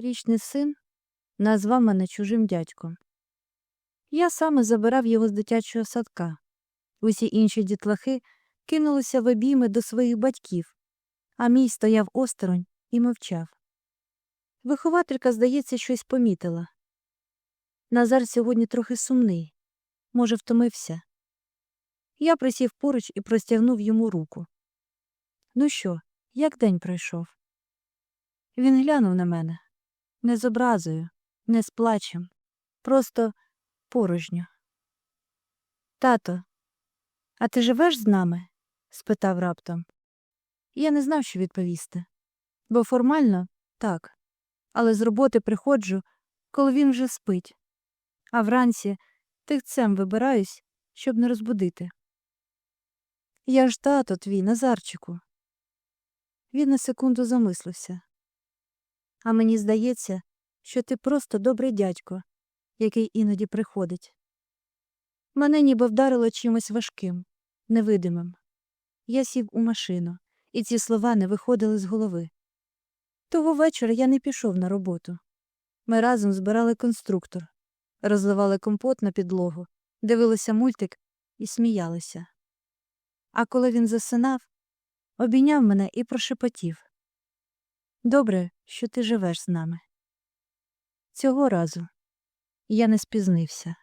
Річний син назвав мене чужим дядьком. Я саме забирав його з дитячого садка. Усі інші дітлахи кинулися в обійми до своїх батьків, а мій стояв осторонь і мовчав. Вихователька, здається, щось помітила. Назар сьогодні трохи сумний, може, втомився. Я присів поруч і простягнув йому руку. Ну що, як день пройшов? Він глянув на мене не з образою, не з плачем, просто порожньо. Тато, а ти живеш з нами? спитав раптом. Я не знав, що відповісти. Бо формально так, але з роботи приходжу, коли він вже спить, а вранці тихцем вибираюсь, щоб не розбудити. Я ж тато твій, Назарчику. Він на секунду замислився. А мені здається, що ти просто добрий дядько, який іноді приходить. Мене ніби вдарило чимось важким, невидимим. Я сів у машину, і ці слова не виходили з голови. Того вечора я не пішов на роботу. Ми разом збирали конструктор, розливали компот на підлогу, дивилися мультик і сміялися. А коли він засинав, обійняв мене і прошепотів Добре, що ти живеш з нами. Цього разу я не спізнився.